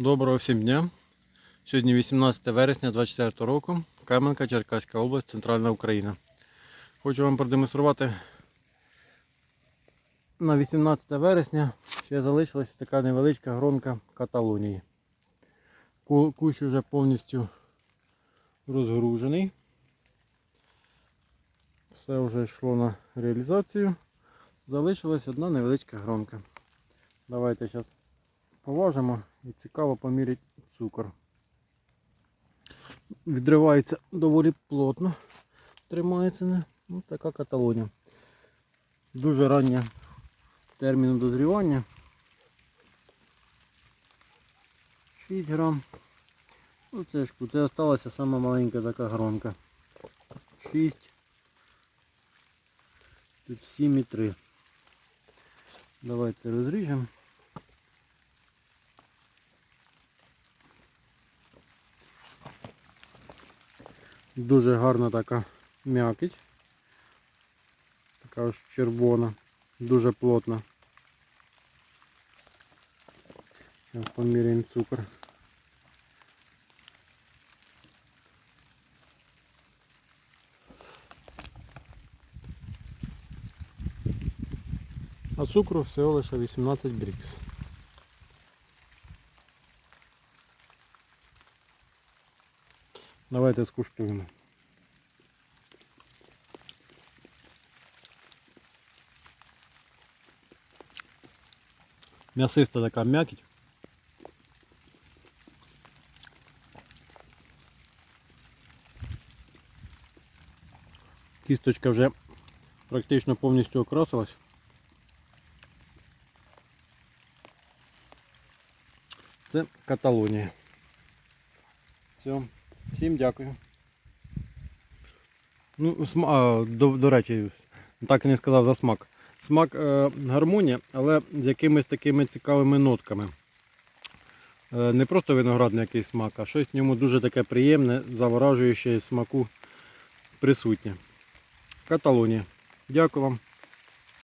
Доброго всім дня. Сьогодні 18 вересня 2024 року. Кам'янка, Черкаська область, Центральна Україна. Хочу вам продемонструвати на 18 вересня ще залишилася така невеличка гронка Каталонії. Кущ вже повністю розгружений. Все вже йшло на реалізацію. Залишилась одна невеличка гронка. Давайте зараз поважимо і цікаво поміряти цукор. Відривається доволі плотно, тримається. Ну, така каталонія. Дуже рання терміну дозрівання. 6 грам. Ну, це ж це залишилася сама маленька така гронка. 6. Тут 7,3. Давайте розріжемо. Дуже гарна така м'якіть. Така ось червона, дуже плотна. Зараз поміряємо цукор. А цукру всього лише 18 брікс. Давайте скуштуємо. М'ясиста така м'якіть. Кісточка вже практично повністю окрасилась. Це Каталонія. Все. Всім дякую. Ну, сма- до, до речі, так і не сказав за смак. Смак е, гармонія, але з якимись такими цікавими нотками. Е, не просто виноградний якийсь смак, а щось в ньому дуже таке приємне, заворажуюче смаку присутнє. Каталонія. Дякую вам.